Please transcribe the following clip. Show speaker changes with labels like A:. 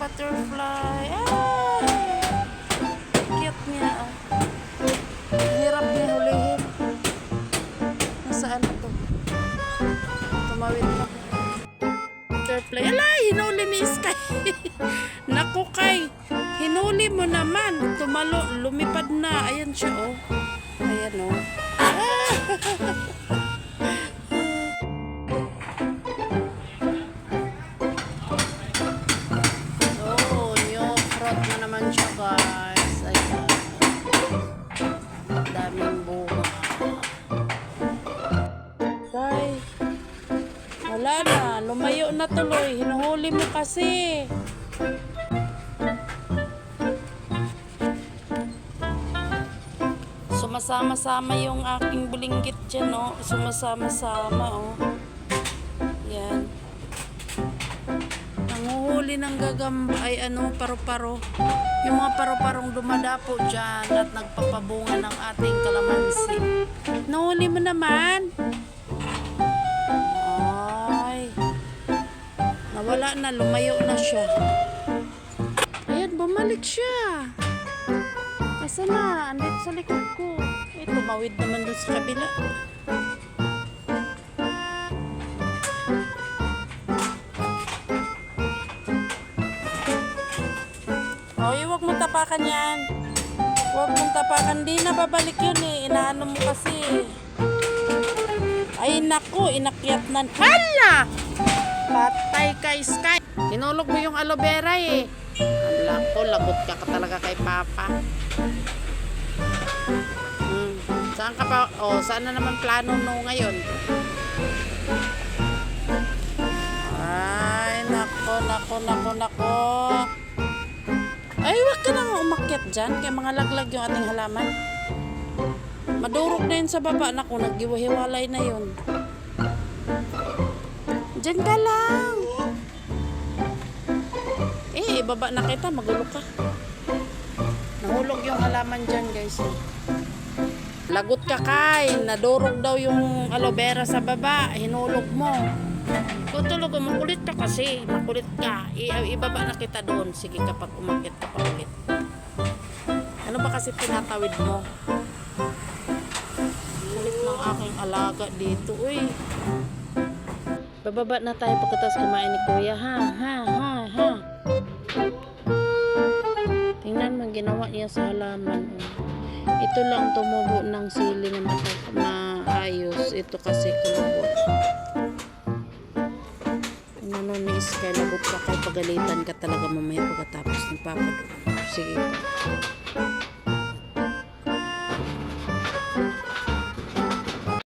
A: butterfly. Ay! Cute niya. Oh. Hirap niya hulihin. Nasaan na to? Tumawid na. Butterfly. Ala, hinuli ni Sky. Naku kay. Hinuli mo naman. Tumalo. Lumipad na. Ayan siya oh. Ayan oh. Wala na. Lumayo na tuloy. Hinuhuli mo kasi. Sumasama-sama yung aking bulinggit dyan, oh. Sumasama-sama, oh. Yan. Nanguhuli ng gagamba ay ano, paro-paro. Yung mga paro-parong dumadapo dyan at nagpapabunga ng ating kalamansi. Nahuli mo naman. Nawala na, lumayo na siya. Ayan, bumalik siya. Asa na? Andito sa likod ko. Eh, tumawid naman doon sa kabila. Oy, huwag mong tapakan yan. Huwag mong tapakan. Di na babalik yun eh. Inaano mo kasi. Ay, naku. Inakyat na. Hala! Patay ka, Sky. Tinulog mo yung aloe vera eh. Ala ko, lagot ka ka talaga kay Papa. Hmm. Saan ka pa? Oh, saan na naman plano mo ngayon? Ay, nako, nako, nako, nako. Ay, wag ka na nga umakyat dyan. Kaya mga laglag yung ating halaman. Madurog na yun sa baba. Naku, naggiwahiwalay na yun. Diyan ka lang. Eh, ibaba na kita. Magulo ka. Nahulog yung halaman dyan, guys. Lagot ka, Kay. Nadurog daw yung aloe vera sa baba. Hinulog mo. Tulog mo, makulit ka kasi. Makulit ka. I- ibaba na kita doon. Sige, kapag umakit ka pa ulit. Ano ba kasi tinatawid mo? Kulit ng aking alaga dito, uy. Bababa na tayo pagkatapos kumain ni Kuya, ha? Ha? Ha? Ha? Tingnan mo, ginawa niya sa halaman. Ito lang tumubo ng sili na maayos. Ito kasi kulubot. Ano ni Sky, lagot ka kay pagalitan ka talaga mamaya pagkatapos ng papa doon. Sige.